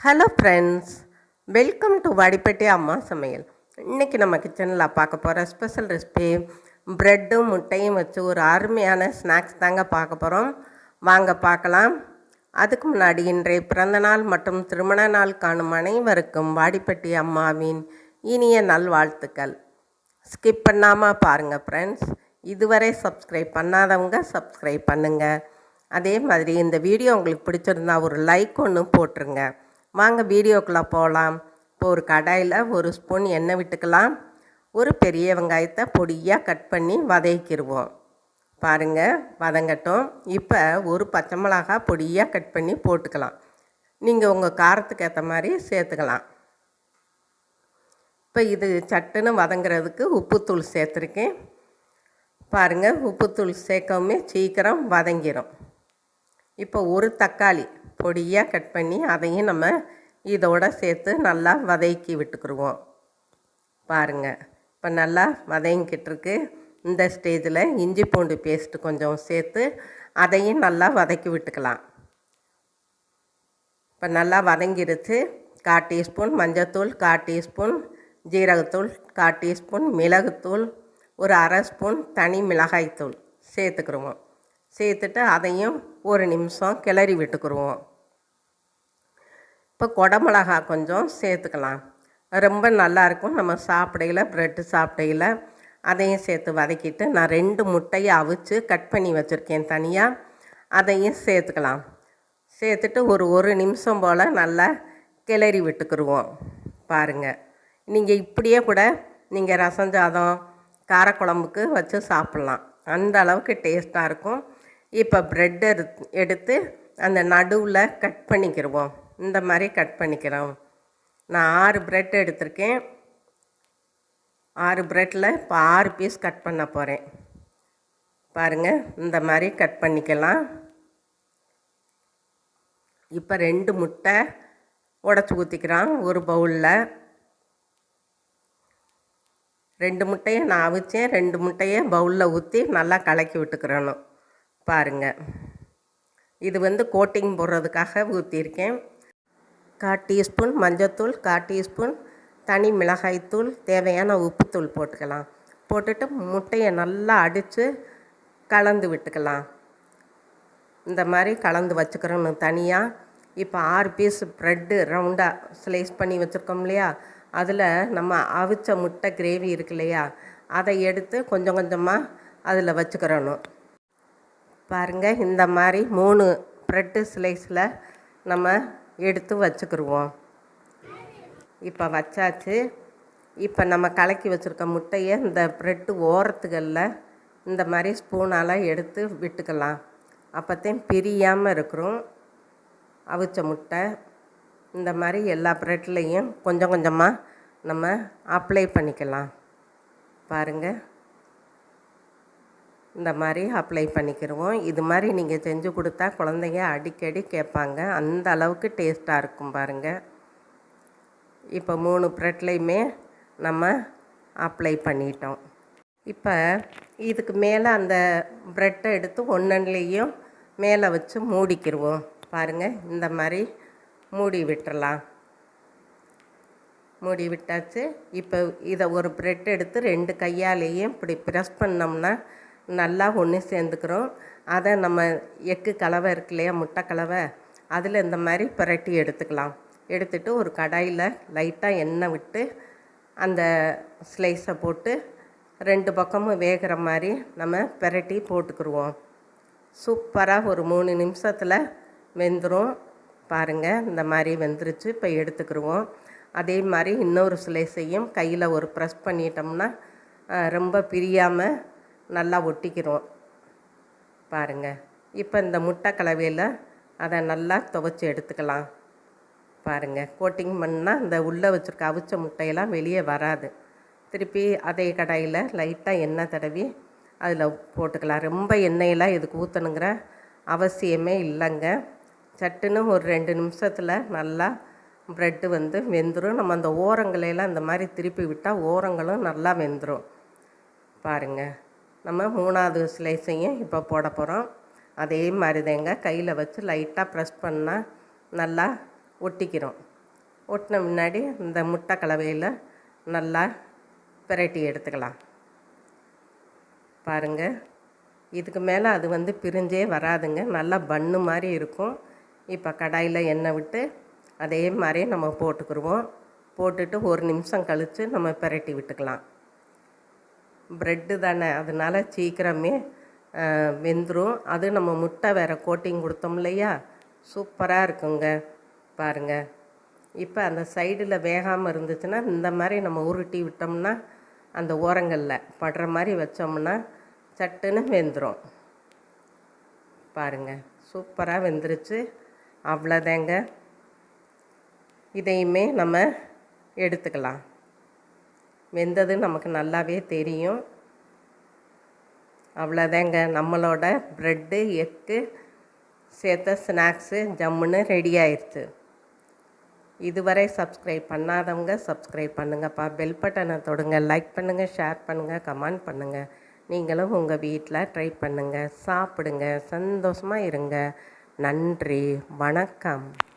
Hello friends welcome to Vadipatti அம்மா சமையல் இன்றைக்கி நம்ம கிச்சனில் பார்க்க போகிற ஸ்பெஷல் ரெசிபி ப்ரெட்டும் முட்டையும் வச்சு ஒரு அருமையான ஸ்நாக்ஸ் தாங்க பார்க்க போகிறோம் வாங்க பார்க்கலாம். அதுக்கு முன்னாடி இன்றைய பிறந்தநாள் மற்றும் திருமண நாள் காணும் அனைவருக்கும் வாடிப்பட்டி அம்மாவின் இனிய நல்வாழ்த்துக்கள். ஸ்கிப் பண்ணாமல் பாருங்கள் ஃப்ரெண்ட்ஸ் இதுவரை சப்ஸ்கிரைப் பண்ணாதவங்க சப்ஸ்கிரைப் பண்ணுங்கள் அதே மாதிரி இந்த வீடியோ உங்களுக்கு பிடிச்சிருந்தா ஒரு லைக் ஒன்று போட்டுருங்க. வாங்க வீடியோக்குள்ளே போகலாம் இப்போ ஒரு கடாயில் ஒரு ஸ்பூன் எண்ணெய் விட்டுக்கலாம். ஒரு பெரிய வெங்காயத்தை பொடியாக கட் பண்ணி வதக்கிடுவோம் பாருங்கள் வதங்கட்டும். இப்போ ஒரு பச்சை மிளகாய் பொடியாக கட் பண்ணி போட்டுக்கலாம். நீங்கள் உங்கள் காரத்துக்கு ஏற்ற மாதிரி சேர்த்துக்கலாம். இப்போ இது சட்டுன்னு வதங்குறதுக்கு உப்புத்தூள் சேர்த்துருக்கேன். பாருங்கள் உப்புத்தூள் சேர்க்கவுமே சீக்கிரம் வதங்கிடும் இப்போ ஒரு தக்காளி பொடியாக கட் பண்ணி அதையும் நம்ம இதோட சேர்த்து நல்லா வதக்கி விட்டுக்குருவோம். பாருங்கள் இப்போ நல்லா வதங்கிக்கிட்டுருக்கு. இந்த ஸ்டேஜில் இஞ்சி பூண்டு பேஸ்ட்டு கொஞ்சம் சேர்த்து அதையும் நல்லா வதக்கி விட்டுக்கலாம். இப்போ நல்லா வதங்கிருச்சு. கால் டீஸ்பூன் மஞ்சத்தூள் கால் டீஸ்பூன் ஜீரகத்தூள் கால் டீஸ்பூன் மிளகுத்தூள் ஒரு அரை ஸ்பூன் தனி மிளகாய்த்தூள் சேர்த்துக்குருவோம். சேர்த்துட்டு அதையும் ஒரு நிமிஷம் கிளறி விட்டுக்குருவோம். இப்போ கொடமிளகா கொஞ்சம் சேர்த்துக்கலாம். ரொம்ப நல்லாயிருக்கும் நம்ம சாப்பிடையில் ப்ரெட்டு சாப்பிடையில் அதையும் சேர்த்து வதக்கிட்டு நான் ரெண்டு முட்டையை அவிச்சு கட் பண்ணி வச்சுருக்கேன் தனியாக அதையும் சேர்த்துக்கலாம். சேர்த்துட்டு ஒரு ஒரு நிமிஷம் போல் நல்லா கிளறி விட்டுக்குருவோம். பாருங்கள் நீங்கள் இப்படியே கூட நீங்கள் ரசம் சாதம் காரக்குழம்புக்கு வச்சு சாப்பிட்லாம். அந்த அளவுக்கு டேஸ்ட்டாக இருக்கும். இப்போ ப்ரெட் எடுத்து எடுத்து அந்த நடுவில் கட் பண்ணிக்கிடுவோம் இந்த மாதிரி கட் பண்ணிக்கிறோம். நான் ஆறு ப்ரெட் எடுத்திருக்கேன். ஆறு ப்ரெட்டில் இப்போ ஆறு பீஸ் கட் பண்ண போகிறேன் பாருங்கள் இந்த மாதிரி கட் பண்ணிக்கலாம். இப்போ ரெண்டு முட்டை உடச்சி ஊற்றிக்கிறான் ஒரு பவுலில் ரெண்டு முட்டையை நான் அவிச்சேன் ரெண்டு முட்டையை பவுலில் ஊற்றி நல்லா கலக்கி விட்டுக்கிறணும். பாருங்கள் இது வந்து கோட்டிங் போடுறதுக்காக ஊற்றிருக்கேன் கால் டீஸ்பூன் மஞ்சத்தூள் கால் டீஸ்பூன் தனி மிளகாய்த்தூள் தேவையான உப்புத்தூள் போட்டுக்கலாம். போட்டுட்டு முட்டையை நல்லா அடித்து கலந்து விட்டுக்கலாம். இந்த மாதிரி கலந்து வச்சுக்கிறோம் தனியாக இப்போ ஆறு பீஸ் ப்ரெட்டு ரவுண்டாக ஸ்லைஸ் பண்ணி வச்சுருக்கோம் இல்லையா? அதில் நம்ம அவிச்ச முட்டை கிரேவி இருக்கு இல்லையா? அதை எடுத்து கொஞ்சம் கொஞ்சமாக அதில் வச்சுக்கிறணும் பாருங்கள் இந்த மாதிரி மூணு ப்ரெட்டு ஸ்லைஸில் நம்ம எடுத்து வச்சுக்கிருவோம். இப்போ வச்சாச்சு. இப்போ நம்ம கலக்கி வச்சுருக்க முட்டையை இந்த ப்ரெட்டு ஓரத்துகளில் இந்த மாதிரி ஸ்பூனால் எடுத்து விட்டுக்கலாம். அப்போத்தையும் பிரியாமல் இருக்கிறோம். அவிச்ச முட்டை இந்த மாதிரி எல்லா ப்ரெட்லேயும் கொஞ்சம் கொஞ்சமாக நம்ம அப்ளை பண்ணிக்கலாம். பாருங்கள் இந்த மாதிரி அப்ளை பண்ணிக்கிடுவோம் இது மாதிரி நீங்கள் செஞ்சு கொடுத்தா குழந்தைங்க அடிக்கடி கேட்பாங்க. அந்த அளவுக்கு டேஸ்ட்டாக இருக்கும் பாருங்கள் இப்போ மூணு ப்ரெட்லேயுமே நம்ம அப்ளை பண்ணிட்டோம். இப்போ இதுக்கு மேலே அந்த ப்ரெட்டை எடுத்து ஒன்னன்லேயும் மேலே வச்சு மூடிக்கிடுவோம் பாருங்கள் இந்த மாதிரி மூடி விட்டுறலாம். மூடி விட்டாச்சு. இப்போ இதை ஒரு ப்ரெட் எடுத்து ரெண்டு கையாலேயும் இப்படி ப்ரெஸ் பண்ணோம்னா நல்லா ஒன்று சேர்ந்துக்கிறோம். அதை நம்ம எக்கு கலவை இருக்கு இல்லையா முட்டை கலவை அதில் இந்த மாதிரி புரட்டி எடுத்துக்கலாம். எடுத்துட்டு ஒரு கடாயில் லைட்டாக எண்ணெய் விட்டு அந்த ஸ்லைஸை போட்டு ரெண்டு பக்கமும் வேகிற மாதிரி நம்ம பிரட்டி போட்டுக்கிடுவோம் சூப்பராக ஒரு மூணு நிமிஷத்தில் வெந்துடும் பாருங்கள் இந்த மாதிரி வெந்துருச்சு. இப்போ எடுத்துக்கிடுவோம் அதே மாதிரி இன்னொரு ஸ்லைஸையும் கையில் ஒரு ப்ரெஸ் பண்ணிட்டோம்னா ரொம்ப பிரியாமல் நல்லா ஒட்டிக்கிறோம். பாருங்கள் இப்போ இந்த முட்டை கலவையில் அதை நல்லா துவைச்சி எடுத்துக்கலாம். பாருங்கள் கோட்டிங் பண்ணால் இந்த உள்ளே வச்சுருக்க அவிச்ச முட்டையெல்லாம் வெளியே வராது. திருப்பி அதே கடாயில் லைட்டாக எண்ணெய் தடவி அதில் போட்டுக்கலாம். ரொம்ப எண்ணெயெல்லாம் இதுக்கு ஊற்றணுங்கிற அவசியமே இல்லைங்க. சட்டுன்னு ஒரு ரெண்டு நிமிஷத்தில் நல்லா ப்ரெட்டு வந்து வெந்துடும் நம்ம அந்த ஓரங்களையெல்லாம் இந்த மாதிரி திருப்பி விட்டால் ஓரங்களும் நல்லா வெந்துடும் பாருங்கள் நம்ம மூணாவது ஸ்லைஸையும் இப்போ போட போகிறோம் அதே மாதிரி தேங்க கையில் வச்சு லைட்டாக ப்ரெஸ் பண்ணால் நல்லா ஒட்டிக்கிறோம் ஒட்டின முன்னாடி இந்த முட்டை கலவையில் நல்லா பிரட்டி எடுத்துக்கலாம். பாருங்கள் இதுக்கு மேலே அது வந்து பிரிஞ்சே வராதுங்க. நல்லா பன்னு மாதிரி இருக்கும். இப்போ கடாயில் எண்ணெய் விட்டு அதே மாதிரி நம்ம போட்டுக்கிருவோம். போட்டுட்டு ஒரு நிமிஷம் கழித்து நம்ம பிரட்டி விட்டுக்கலாம். ப்ரெட்டு தானே? அதனால் சீக்கிரமே வெந்துடும் அது நம்ம முட்டை வேறு கோட்டிங் கொடுத்தோம் இல்லையா? சூப்பராக இருக்குங்க. பாருங்கள் இப்போ அந்த சைடில் வேகாமல் இருந்துச்சுன்னா இந்த மாதிரி நம்ம உருட்டி விட்டோம்னா அந்த ஓரங்களில் படுற மாதிரி வச்சோம்னா சட்டுன்னு வெந்துடும் பாருங்கள் சூப்பராக வெந்துருச்சு. அவ்வளோதாங்க இதையுமே நம்ம எடுத்துக்கலாம். வெந்தது நமக்கு நல்லாவே தெரியும். அவ்வளோதாங்க நம்மளோட ப்ரெட்டு எக்கு சேர்த்த ஸ்நாக்ஸு ஜம்முன்னு ரெடி ஆயிடுச்சு இதுவரை சப்ஸ்கிரைப் பண்ணாதவங்க சப்ஸ்கிரைப் பண்ணுங்கப்பா. பெல் பட்டனை தொடுங்க. லைக் பண்ணுங்கள் ஷேர் பண்ணுங்கள் கமெண்ட் பண்ணுங்கள் நீங்களும் உங்கள் வீட்டில் ட்ரை பண்ணுங்கள் சாப்பிடுங்க. சந்தோஷமாக இருங்க. நன்றி. வணக்கம்.